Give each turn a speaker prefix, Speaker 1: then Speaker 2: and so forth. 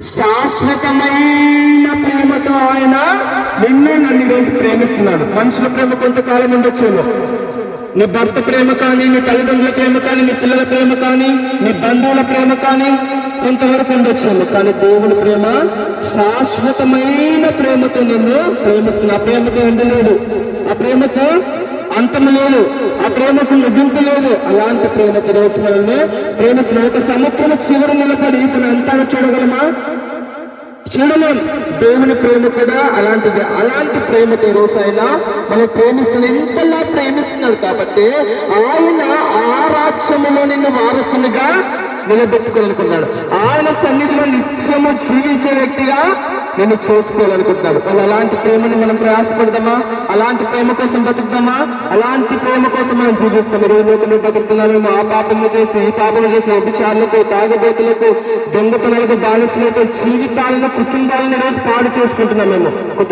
Speaker 1: శాశ్వతమైన ప్రేమతో ఆయన నిన్ను నన్ను ఈరోజు ప్రేమిస్తున్నాడు. మనుషుల ప్రేమ కొంతకాలం ఉండొచ్చేమో. నీ భర్త ప్రేమ కానీ నీ తల్లిదండ్రుల ప్రేమ కానీ నీ పిల్లల ప్రేమ కానీ నీ బంధువుల ప్రేమ కానీ కొంతవరకు ఉండొచ్చేమో. కానీ దేవుని ప్రేమ శాశ్వతమైన ప్రేమతో నిన్ను ప్రేమిస్తున్నా ఆ ప్రేమతో ఉండలేదు ఆ ప్రేమకు అంతం లేదు. ఆ ప్రేమకు ముగింపు లేదు. అలాంటి ప్రేమతో రోజు మనల్ని ప్రేమ ఒక సముద్రం చివరి నిలబడి తన అంతాన్ని చూడగలమా? చూడలేం. దేవుని ప్రేమ కూడా అలాంటిది అలాంటి ప్రేమతో రోజు ఆయన మనం ప్రేమిస్తున్న ఇంతలా ప్రేమిస్తున్నాడు కాబట్టి ఆయన ఆ రాజ్యములో నిన్ను వారసునిగా నిలబెట్టుకోవాలనుకున్నాడు. ఆయన సన్నిధిలో నిత్యము జీవించే వ్యక్తిగా నేను చేసుకోవాలనుకుంటున్నాడు. వాళ్ళు అలాంటి ప్రేమను మనం ప్రయాసపడదామా? అలాంటి ప్రేమ కోసం బతుకుదామా? అలాంటి ప్రేమ కోసం మనం జీవిస్తాం. ఈ లోకంలో బతుకుతున్నాము ఆ పాపము చేస్తూ ఈ పాపము చేస్తూ వ్యభిచారులకు తాగబోతులకు దొంగతనాలకు బానిసలకు జీవితాలను కుటుంబాలను రోజు పాడు చేసుకుంటున్నాం మేము